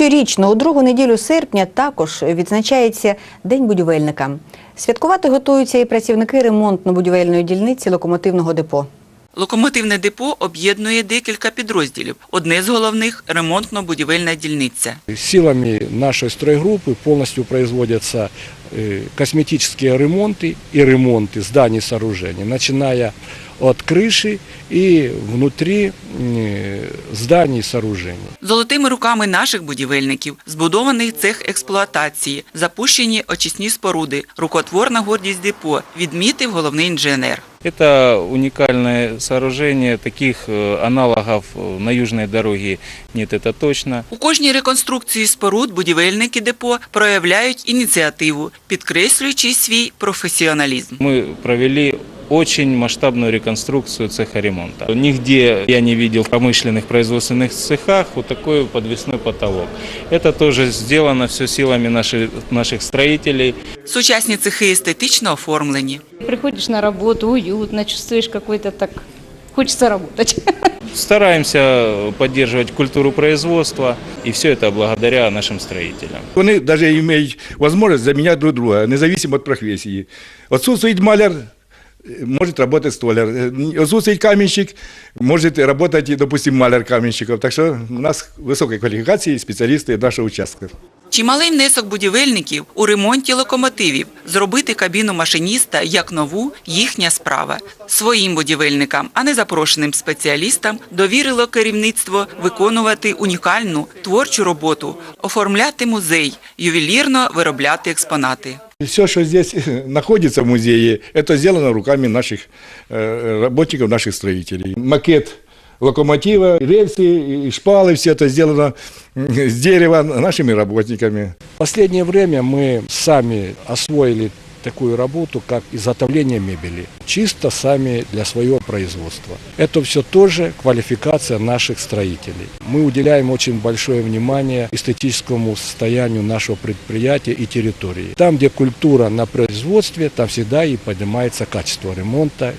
Щорічно у другу неділю серпня також відзначається День будівельника. Святкувати готуються і працівники ремонтно-будівельної дільниці локомотивного депо. Локомотивне депо об'єднує декілька підрозділів. Одне з головних – ремонтно-будівельна дільниця. Силами нашей стройгруппы полностью производятся э, косметические ремонты и ремонты зданий и сооружений, начиная от крыши и внутри э, зданий и сооружений. Золотими руками наших будівельників збудований цех експлуатації, запущені очисні споруди, рукотворна гордість депо, відмітив головний інженер. Это уникальное сооружение, таких э, аналогов э, на южной дороге нет, это точно. У кожній реконструкції споруд будівельники депо проявляють ініціативу, підкреслюючи свій професіоналізм. Мы провели очень масштабную реконструкцию цеха ремонта. Нигде я не видел в промышленных производственных цехах вот такой подвесной потолок. Это тоже сделано все силами наших, наших строителей. Сучасні цехи естетично оформлені. Приходишь на работу, уютно, чувствуешь какой-то так... Хочется работать. Стараемся поддерживать культуру производства, и все это благодаря нашим строителям. Вони навіть мають можливість заміняти друг друга, независимо від професії. Отсутствует маляр, может работать столяр. Отсутствует каменщик, может работать, допустим, маляр каменщиков. Так что у нас высокой квалификации специалисты нашего участка. Чималий внесок будівельників у ремонті локомотивів. Зробити кабіну машиніста як нову – їхня справа. Своїм будівельникам, а не запрошеним спеціалістам, довірило керівництво виконувати унікальну творчу роботу, оформляти музей, ювелірно виробляти експонати. Все, что здесь находится в музее, это сделано руками наших э, работников, наших строителей. Макет локомотива, рельсы и шпалы, все это сделано с дерева нашими работниками. В последнее время мы сами освоили такую работу, как изготовление мебели, чисто сами для своего производства. Это все тоже квалификация наших строителей. Мы уделяем очень большое внимание эстетическому состоянию нашего предприятия и территории. Там, где культура на производстве, там всегда и поднимается качество ремонта.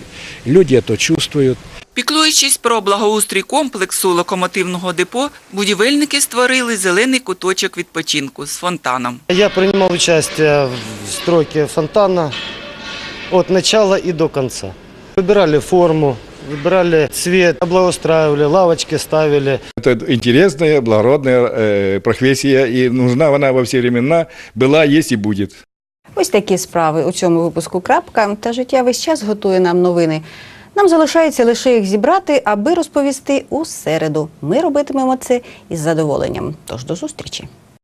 Люди это чувствуют. Піклуючись про благоустрій комплексу локомотивного депо, будівельники створили зелений куточок відпочинку з фонтаном. Я принимал участие в стройке фонтана от начала и до конца. Выбирали форму, выбирали цвет, облагоустраивали, лавочки ставили. Это интересная, благородная э, профессия, и нужна она во все времена, была, есть и будет. Ось такі справи у цьому випуску крапка. Та життя весь час готує нам новини. Нам залишається лише їх зібрати, аби розповісти у середу. Ми робитимемо це із задоволенням. Тож до зустрічі.